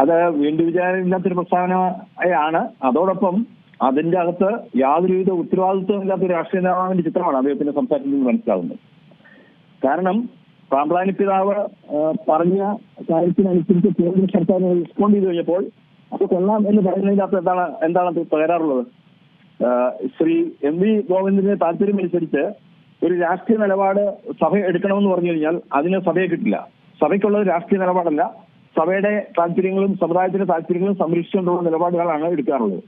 അത് വീണ്ടും വിചാരമില്ലാത്തൊരു പ്രസ്താവനയാണ്. അതോടൊപ്പം അതിന്റെ അകത്ത് യാതൊരുവിധ ഉത്തരവാദിത്വം ഇല്ലാത്ത ഒരു രാഷ്ട്രീയ നേതാവിന്റെ ചിത്രമാണ് അദ്ദേഹത്തിന്റെ സംസാരത്തിൽ നിന്ന് മനസ്സിലാവുന്നത് കാരണം പാമ്പ്ലാനി പിതാവ് പറഞ്ഞ കാര്യത്തിനനുസരിച്ച് കേന്ദ്ര സർക്കാർ റെസ്പോണ്ട് ചെയ്ത് കഴിഞ്ഞപ്പോൾ അത് കൊള്ളാം എന്ന് പറയുന്നതിനകത്ത് എന്താണ് എന്താണ് തകരാറുള്ളത് ശ്രീ എം വി ഗോവിന്ദന്റെ താല്പര്യമനുസരിച്ച് ഒരു രാഷ്ട്രീയ നിലപാട് സഭ എടുക്കണമെന്ന് പറഞ്ഞു കഴിഞ്ഞാൽ അതിന് സഭയെ കിട്ടില്ല. സഭയ്ക്കുള്ളത് രാഷ്ട്രീയ നിലപാടല്ല. സഭയുടെ താല്പര്യങ്ങളും സമുദായത്തിന്റെ താല്പര്യങ്ങളും സംരക്ഷിച്ചുകൊണ്ടുള്ള നിലപാടുകളാണ് എടുക്കാറുള്ളത്.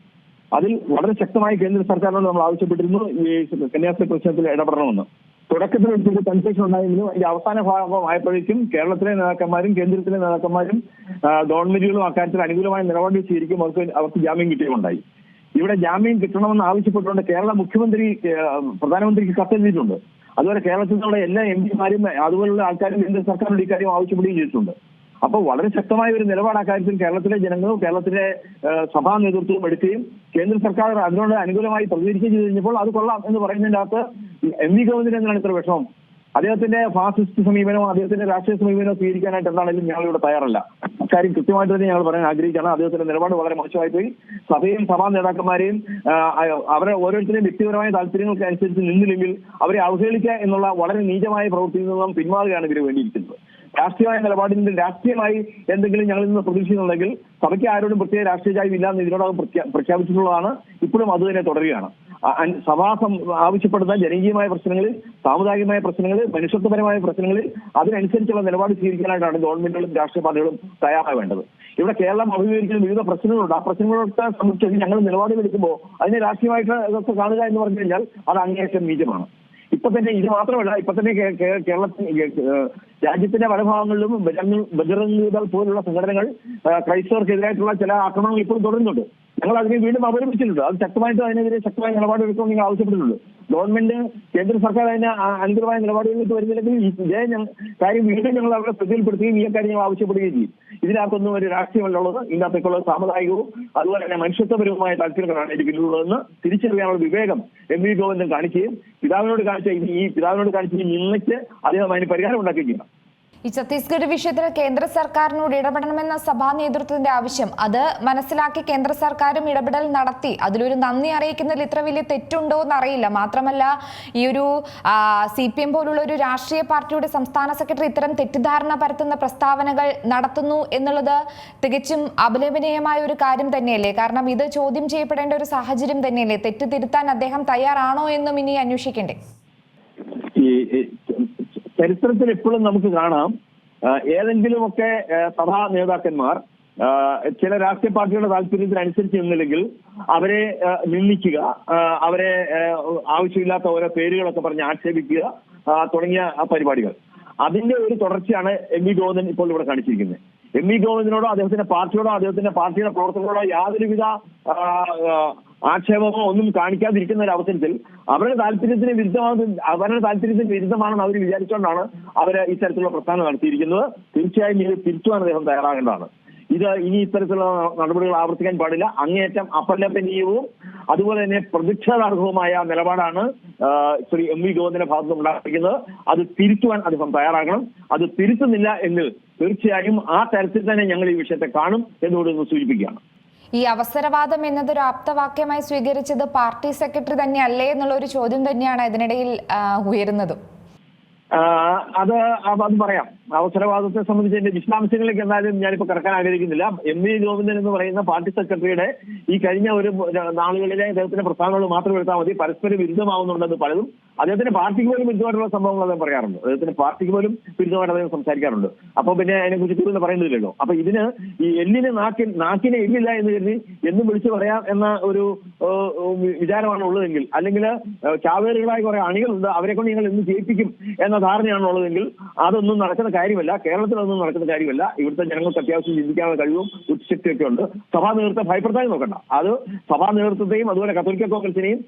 അതിൽ വളരെ ശക്തമായി കേന്ദ്ര സർക്കാരിനോട് നമ്മൾ ആവശ്യപ്പെട്ടിരുന്നു ഈ കന്യാസ്ത്രീ പ്രശ്നത്തിൽ ഇടപെടണമെന്ന്. തുടക്കത്തിൽ ഒരു കൺഫ്യൂഷൻ ഉണ്ടായെങ്കിലും അതിന്റെ അവസാന ഭാഗമായപ്പോഴേക്കും കേരളത്തിലെ നേതാക്കന്മാരും കേന്ദ്രത്തിലെ നേതാക്കന്മാരും ഗവൺമെന്റുകളും അക്കാര്യത്തിൽ അനുകൂലമായ നിലപാട് സ്വീകരിക്കും അവർക്ക് അവർക്ക് ജാമ്യം കിട്ടിയുണ്ടായി ഇവിടെ ജാമ്യം കിട്ടണമെന്ന് ആവശ്യപ്പെട്ടുകൊണ്ട് കേരള മുഖ്യമന്ത്രി പ്രധാനമന്ത്രിക്ക് കത്തെഴുതിയിട്ടുണ്ട്. അതുപോലെ കേരളത്തിൽ നിന്നുള്ള എല്ലാ എം പിമാരും അതുപോലുള്ള ആൾക്കാരും കേന്ദ്ര സർക്കാരിനോട് ഇക്കാര്യം ആവശ്യപ്പെടുകയും ചെയ്തിട്ടുണ്ട്. അപ്പോൾ വളരെ ശക്തമായ ഒരു നിലപാട് അക്കാര്യത്തിൽ കേരളത്തിലെ ജനങ്ങളും കേരളത്തിലെ സഭാ നേതൃത്വവും എടുക്കുകയും കേന്ദ്ര സർക്കാർ അതിനോട് അനുകൂലമായി പ്രതികരിക്കുകയും ചെയ്തു കഴിഞ്ഞപ്പോൾ അത് കൊള്ളാം എന്ന് പറയുന്നതിന്റെ അകത്ത് എം വി ഗോവിന്ദൻ എന്താണ് ഇത്ര വിഷമം. അദ്ദേഹത്തിന്റെ ഫാസിസ്റ്റ് സമീപനവും അദ്ദേഹത്തിന്റെ രാഷ്ട്രീയ സമീപനവും സ്വീകരിക്കാനായിട്ട് എന്താണെങ്കിലും ഞങ്ങൾ ഇവിടെ തയ്യാറല്ല. അക്കാര്യം കൃത്യമായിട്ട് തന്നെ ഞങ്ങൾ പറയാൻ ആഗ്രഹിക്കുകയാണ്. അദ്ദേഹത്തിന്റെ നിലപാട് വളരെ മോശമായി പോയി. സഭയും സഭാ നേതാക്കന്മാരെയും ആ, അവരെ ഓരോരുത്തരെയും വ്യക്തിപരമായ താല്പര്യങ്ങൾക്ക് അനുസരിച്ച് നിന്നില്ലെങ്കിൽ അവരെ അവഹേളിക്കുക എന്നുള്ള വളരെ നീചമായ പ്രവൃത്തിയിൽ നിന്നും പിന്മാറുകയാണ് ഇവർ വേണ്ടിയിരിക്കുന്നത്. രാഷ്ട്രീയമായ നിലപാടിന്റെ രാഷ്ട്രീയമായി എന്തെങ്കിലും ഞങ്ങളിൽ നിന്ന് പ്രതീക്ഷിക്കുന്നുണ്ടെങ്കിൽ സഭയ്ക്ക് ആരോടും പ്രത്യേക രാഷ്ട്രീയ ഇല്ല എന്ന് ഇതിനോടകം പ്രഖ്യാ- പ്രഖ്യാപിച്ചിട്ടുള്ളതാണ്. ഇപ്പോഴും അത് തന്നെ തുടരുകയാണ്. സഭാ ആവശ്യപ്പെടുന്ന ജനകീയമായ പ്രശ്നങ്ങളിൽ സാമുദായികമായ പ്രശ്നങ്ങളിൽ മനുഷ്യത്വപരമായ പ്രശ്നങ്ങളിൽ അതിനനുസരിച്ചുള്ള നിലപാട് സ്വീകരിക്കാനായിട്ടാണ് ഗവൺമെന്റുകളും രാഷ്ട്രീയ പാർട്ടികളും തയ്യാറായി വേണ്ടത് ഇവിടെ കേരളം അഭിമുഖീകരിക്കുന്ന വിവിധ പ്രശ്നങ്ങളുണ്ട്. ആ പ്രശ്നങ്ങളൊക്കെ സംബന്ധിച്ച് ഞങ്ങൾ നിലപാടുകളെടുക്കുമ്പോൾ അതിനെ രാഷ്ട്രീയമായിട്ട് കാണുക എന്ന് പറഞ്ഞു കഴിഞ്ഞാൽ അത് അങ്ങേയറ്റം നീചമാണ്. ഇപ്പൊ തന്നെ ഇത് മാത്രമല്ല ഇപ്പൊ തന്നെ കേരളത്തിൽ രാജ്യത്തിന്റെ പല ഭാഗങ്ങളിലും ബജറംഗ് ബജറംഗ് പോലുള്ള സംഘടനകൾ ക്രൈസ്തവർക്കെതിരായിട്ടുള്ള ചില ആക്രമണങ്ങൾ ഇപ്പോഴും തുടരുന്നുണ്ട്. ഞങ്ങൾ അതിനെ വീണ്ടും അപലപിച്ചിട്ടുണ്ട് അത് ശക്തമായിട്ട് അതിനെതിരെ ശക്തമായ നിലപാടെടുക്കുമെന്ന് നിങ്ങൾ ആവശ്യപ്പെട്ടിട്ടുണ്ട്. ഗവൺമെന്റ് കേന്ദ്ര സർക്കാർ അതിന് അനുകൂലമായ നിലപാടുകളിലേക്ക് വരുന്നില്ലെങ്കിൽ ഇതേ കാര്യം വീണ്ടും ഞങ്ങൾ അവരെ ശ്രദ്ധയിൽപ്പെടുത്തുകയും ഈ കാര്യം ഞങ്ങൾ ആവശ്യപ്പെടുകയും ചെയ്യും. ഇതിനകത്തൊന്നും ഒരു രാഷ്ട്രീയമല്ലുള്ളത് ഇതിനകത്തേക്കുള്ള സാമുദായികവും അതുപോലെ തന്നെ മനുഷ്യത്വപരവുമായ താല്പര്യങ്ങളാണ് എനിക്ക് ഇതിലുള്ളതെന്ന് തിരിച്ചറിയാനുള്ള വിവേകം എം വി ഗോവിന്ദൻ കാണിക്കുകയും പിതാവിനോട് കാണിച്ച ഈ പിതാവിനോട് കാണിച്ച ഈ നിന്നയ്ക്ക് അദ്ദേഹം അതിന് പരിഹാരം ഉണ്ടാക്കുകയും ചെയ്യണം ഈ ഛത്തീസ്ഗഡ് വിഷയത്തിൽ കേന്ദ്ര സർക്കാരിനോട് ഇടപെടണമെന്ന സഭാ നേതൃത്വത്തിന്റെ ആവശ്യം. അത് മനസ്സിലാക്കി കേന്ദ്ര സർക്കാരും ഇടപെടൽ നടത്തി. അതിലൊരു നന്ദി അറിയിക്കുന്നതിൽ ഇത്ര വലിയ തെറ്റുണ്ടോ എന്ന് അറിയില്ല മാത്രമല്ല ഈ ഒരു സി പി എം പോലുള്ള ഒരു രാഷ്ട്രീയ പാർട്ടിയുടെ സംസ്ഥാന സെക്രട്ടറി ഇത്തരം തെറ്റിദ്ധാരണ പരത്തുന്ന പ്രസ്താവനകൾ നടത്തുന്നു എന്നുള്ളത് തികച്ചും അപലപനീയമായ ഒരു കാര്യം തന്നെയല്ലേ? കാരണം ഇത് ചോദ്യം ചെയ്യപ്പെടേണ്ട ഒരു സാഹചര്യം തന്നെയല്ലേ? തെറ്റ് തിരുത്താൻ അദ്ദേഹം തയ്യാറാണോ എന്നും ഇനി അന്വേഷിക്കണ്ടേ? ചരിത്രത്തിൽ എപ്പോഴും നമുക്ക് കാണാം ഏതെങ്കിലുമൊക്കെ സഭാ നേതാക്കന്മാർ ചില രാഷ്ട്രീയ പാർട്ടിയുടെ താല്പര്യത്തിനനുസരിച്ച് നിന്നില്ലെങ്കിൽ അവരെ നിന്ദിക്കുക അവരെ ആവശ്യമില്ലാത്ത ഓരോ പേരുകളൊക്കെ പറഞ്ഞ് ആക്ഷേപിക്കുക തുടങ്ങിയ പരിപാടികൾ. അതിന്റെ ഒരു തുടർച്ചയാണ് എം വി ഗോവിന്ദൻ ഇപ്പോൾ ഇവിടെ കാണിച്ചിരിക്കുന്നത്. എം വി ഗോവിന്ദനോടോ അദ്ദേഹത്തിന്റെ പാർട്ടിയോടോ അദ്ദേഹത്തിന്റെ പാർട്ടിയുടെ പ്രവർത്തകരോടോ യാതൊരുവിധ ആക്ഷേപമോ ഒന്നും കാണിക്കാതിരിക്കുന്ന ഒരു അവസരത്തിൽ അവരുടെ താല്പര്യത്തിന് വിരുദ്ധമാണ് അവരുടെ താല്പര്യത്തിന് വിരുദ്ധമാണെന്ന് അവർ വിചാരിച്ചുകൊണ്ടാണ് അവർ ഇത്തരത്തിലുള്ള പ്രസ്ഥാനം നടത്തിയിരിക്കുന്നത്. തീർച്ചയായും ഇത് തിരിച്ചുവാൻ അദ്ദേഹം തയ്യാറാകേണ്ടതാണ്. ഇത് ഇനി ഇത്തരത്തിലുള്ള നടപടികൾ ആവർത്തിക്കാൻ പാടില്ല. അങ്ങേയറ്റം അപലപനീയവും അതുപോലെ തന്നെ പ്രതിഷേധാർഹവുമായ നിലപാടാണ് ശ്രീ എം വി ഗോവിന്ദന്റെ ഭാഗത്ത് ഉണ്ടാക്കിയിരിക്കുന്നത് അത് തിരുത്തുവാൻ അദ്ദേഹം തയ്യാറാകണം. അത് തിരുത്തുന്നില്ല എങ്കിൽ തീർച്ചയായും ആ തരത്തിൽ തന്നെ ഞങ്ങൾ ഈ വിഷയത്തെ കാണും എന്നോട് സൂചിപ്പിക്കുകയാണ്. ഈ അവസരവാദം എന്നതൊരു ആപ്തവാക്യമായി സ്വീകരിച്ചത് പാർട്ടി സെക്രട്ടറി തന്നെ അല്ലേ എന്നുള്ള ഒരു ചോദ്യം തന്നെയാണ് ഇതിനിടയിൽ ഉയരുന്നത്. അത് അത് പറയാം. അവസരവാദത്തെ സംബന്ധിച്ച് എന്റെ വിശദാംശങ്ങളിലേക്ക് എന്നാലും ഞാനിപ്പോ കിടക്കാൻ ആഗ്രഹിക്കുന്നില്ല. എം വി ഗോവിന്ദൻ എന്ന് പറയുന്ന പാർട്ടി സെക്രട്ടറിയുടെ ഈ കഴിഞ്ഞ ഒരു നാളുകളിലെ അദ്ദേഹത്തിന്റെ പ്രസ്താവനകൾ മാത്രം എടുത്താൽ മതി. പരസ്പര വിരുദ്ധമാവുന്നുണ്ടെന്ന് പലതും അദ്ദേഹത്തിന്റെ പാർട്ടിക്ക് പോലും വിരുദ്ധമായിട്ടുള്ള സംഭവങ്ങൾ അദ്ദേഹം പറയാറുണ്ട്. അദ്ദേഹത്തിന്റെ പാർട്ടിക്ക് പോലും വിരുദ്ധമായിട്ട് അദ്ദേഹം സംസാരിക്കാറുണ്ട്. അപ്പൊ പിന്നെ അതിനെ കുറിച്ച് കൂടുതൽ പറയുന്നില്ലല്ലോ അപ്പൊ ഇതിന് ഈ എല്ലിന് നാക്കിൻ നാക്കിനെ എല്ലില്ല എന്ന് കരുതി എന്നും വിളിച്ചു പറയാം എന്ന ഒരു വിചാരമാണ് ഉള്ളതെങ്കിൽ അല്ലെങ്കിൽ ചാവേറുകളായ കുറെ അണികളുണ്ട്. അവരെ കൊണ്ട് നിങ്ങൾ എന്ന് ജയിപ്പിക്കും എന്ന ധാരണയാണ് ഉള്ളതെങ്കിൽ അതൊന്നും നടക്കുന്ന കാര്യമല്ല കേരളത്തിലൊന്നും നടക്കുന്ന കാര്യമല്ല. ഇവിടുത്തെ ജനങ്ങൾക്ക് അത്യാവശ്യം ചിന്തിക്കാനുള്ള കഴിവും ഉച്ചശക്തിയൊക്കെ ഉണ്ട്. സഭാ നേതൃത്വം ഭയപ്പെടുത്താൻ നോക്കണ്ട. അത് സഭാ നേതൃത്വത്തെയും അതുപോലെ കത്തോലിക്ക കോൺഗ്രസിനെയും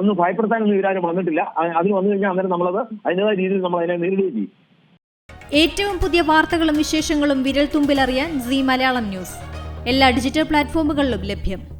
ഒന്നും ഭയപ്പെടുത്താനൊന്നും ഇവരാരും വന്നിട്ടില്ല. അതിന് വന്നു കഴിഞ്ഞാൽ അന്നേരം നമ്മളത് അതിന്റെതായ രീതിയിൽ നമ്മൾ അതിനെ നേരിടുകയും ചെയ്യും. ഏറ്റവും പുതിയ വാർത്തകളും വിശേഷങ്ങളും വിരൽ തുമ്പിലറിയാൻ സി മലയാളം ന്യൂസ്. എല്ലാ ഡിജിറ്റൽ പ്ലാറ്റ്ഫോമുകളിലും ലഭ്യം.